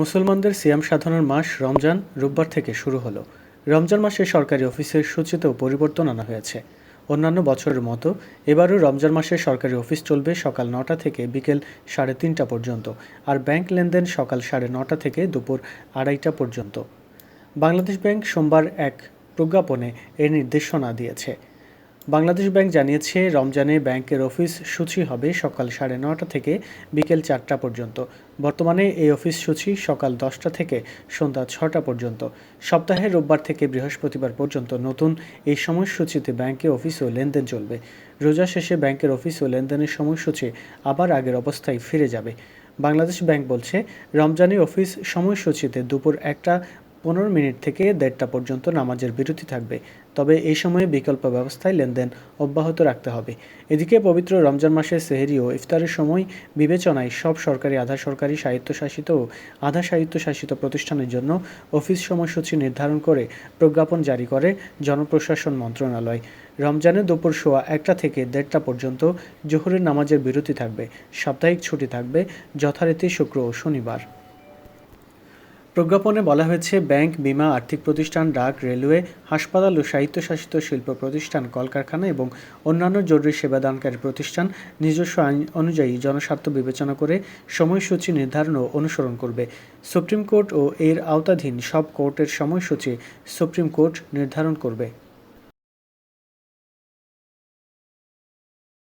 মুসলমানদের সিয়াম সাধনার মাস রমজান, রোববার থেকে শুরু হলো। রমজান মাসে সরকারি অফিসের সূচিতেও পরিবর্তন আনা হয়েছে। অন্যান্য বছরের মতো এবারও রমজান মাসে সরকারি অফিস চলবে সকাল নটা থেকে বিকেল সাড়ে তিনটা পর্যন্ত আর ব্যাংক লেনদেন সকাল সাড়ে নটা থেকে দুপুর আড়াইটা পর্যন্ত। বাংলাদেশ ব্যাংক সোমবার এক প্রজ্ঞাপনে এর নির্দেশনা দিয়েছে। বাংলাদেশ ব্যাংক জানিয়েছে, রমজানে ব্যাংকের অফিস সূচি হবে সকাল সাড়ে নটা থেকে বিকেল চারটা পর্যন্ত। বর্তমানে এই অফিস সূচি সকাল দশটা থেকে সন্ধ্যা ছটা পর্যন্ত। সপ্তাহে রোববার থেকে বৃহস্পতিবার পর্যন্ত নতুন এই সময়সূচিতে ব্যাংকে অফিস ও লেনদেন চলবে। রোজা শেষে ব্যাংকের অফিস ও লেনদেনের সময়সূচি আবার আগের অবস্থায় ফিরে যাবে। বাংলাদেশ ব্যাংক বলছে, রমজানি অফিস সময়সূচিতে দুপুর একটা পনেরো মিনিট থেকে দেড়টা পর্যন্ত নামাজের বিরতি থাকবে। তবে এই সময়ে বিকল্প ব্যবস্থায় লেনদেন অব্যাহত রাখতে হবে। এদিকে পবিত্র রমজান মাসের সেহেরি ও ইফতারের সময় বিবেচনায় সব সরকারি আধা সরকারি স্বায়ত্তশাসিত ও আধা স্বায়ত্তশাসিত প্রতিষ্ঠানের জন্য অফিস সময়সূচি নির্ধারণ করে প্রজ্ঞাপন জারি করে জনপ্রশাসন মন্ত্রণালয়। রমজানে দুপুর সোয়া একটা থেকে দেড়টা পর্যন্ত জোহরের নামাজের বিরতি থাকবে। সাপ্তাহিক ছুটি থাকবে। যথারীতি শুক্র ও শনিবার। প্রজ্ঞাপনে বলা হয়েছে, ব্যাংক, বিমা, আর্থিক প্রতিষ্ঠান, ডাক, রেলওয়ে, হাসপাতাল ও স্বায়ত্তশাসিত শিল্প প্রতিষ্ঠান, কলকারখানা এবং অন্যান্য জরুরি সেবাদানকারী প্রতিষ্ঠান নিজস্ব আইন অনুযায়ী জনস্বার্থ বিবেচনা করে সময়সূচি নির্ধারণ ও অনুসরণ করবে। সুপ্রিম কোর্ট ও এর আওতাধীন সব কোর্টের সময়সূচি সুপ্রিম কোর্ট নির্ধারণ করবে।